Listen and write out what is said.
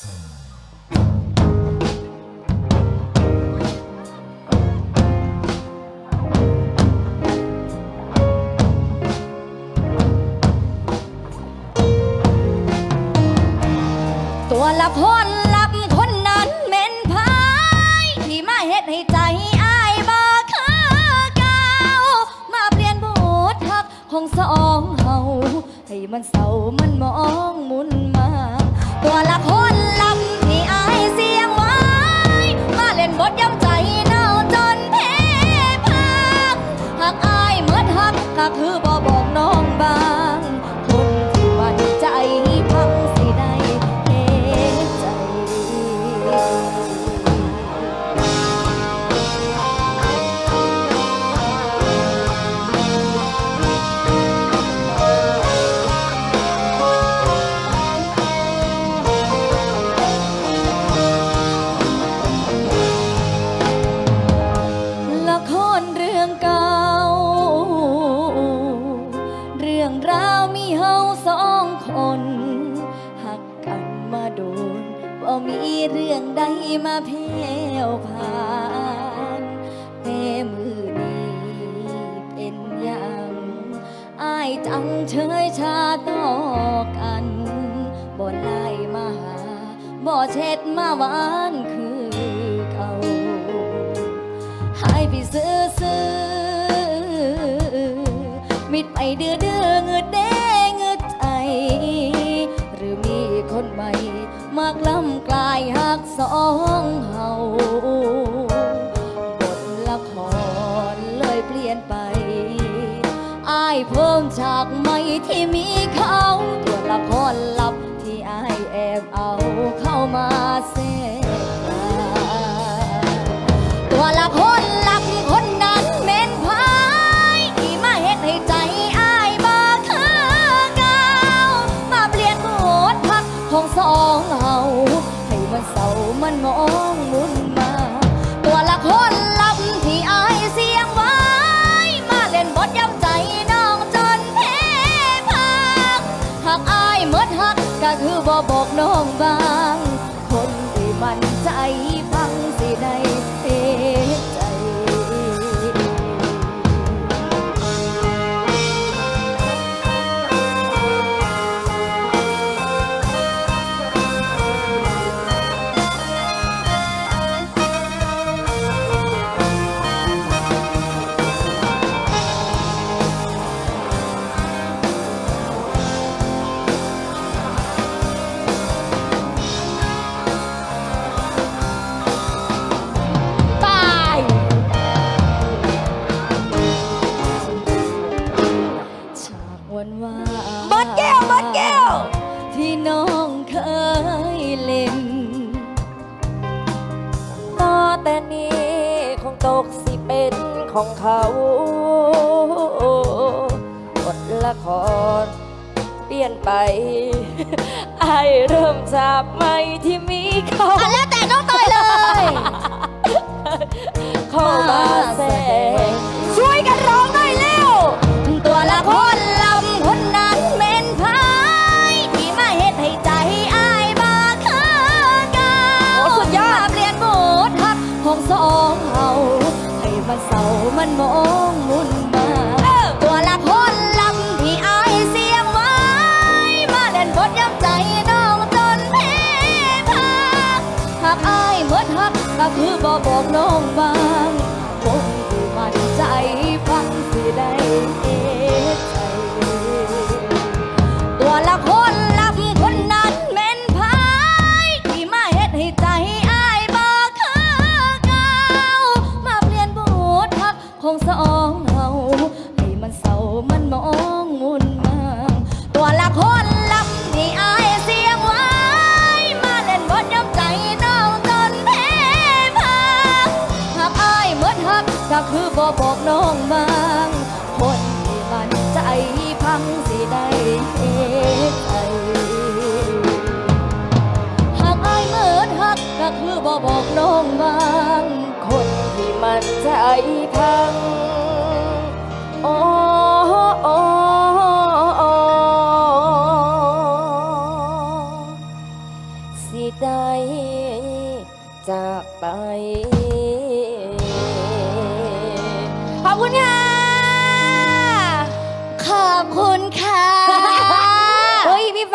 ตัวละคนลับคนนั้นเม่นพายที่มาเฮ็ดให้ใจอายบ่คือเก่ามาเปลี่ยนบททักของสองเฮาให้มันเศร้ามันมองมุนมา มาเพลวผ่านแต่มือนี้เป็นย่างอายจังเฉยชาต่อกันบ่ไล่มาหาบ่เช็ดมาหวานคือเก่าหายไปซื้อซื้อมิดไปเดือเดือเงืดแดากล้ำกลายหักสองเฮา เศร้ามันมองมุนมา ตัวละคนลำที่อายเสียงไว้ มาเล่นบทย้ำใจน้องจนเพพักหากอายเมื่อหักก็คือบ่บอกน้องบาง ของเขาบทละครเปลี่ยนไปไอายเริ่มจากไม่ที่มีเขาอะแล้วแต่น้องเตยเลย เข้ามาแทรกช่วยกันร้องหน่อยเร็ว ตัวละครลำคนนั้นเม่นพายที่มาเฮ็ดให้ใจอายบ่คือเก่าโอ้สุดยอดมาเปลี่ยนบททักของสอง เฮามันเศร้ามันมองมุนมาตัวละคนลำที่อายเสียงไว้มาเล่นบทย้ำใจน้องจนเพพักหากอายเมื่อหักก็คือบ่บอกน้องบา มื่อทักก็คือบ่บอกน้องบางคนที่มันใจพังสิได้เอะใจหากอายเมื่อทักก็คือบ่บอกน้องบางคนที่มันใจพังโอ้โอ้โอ้สิได้จากไป คุณค่ะ ขอบคุณค่ะ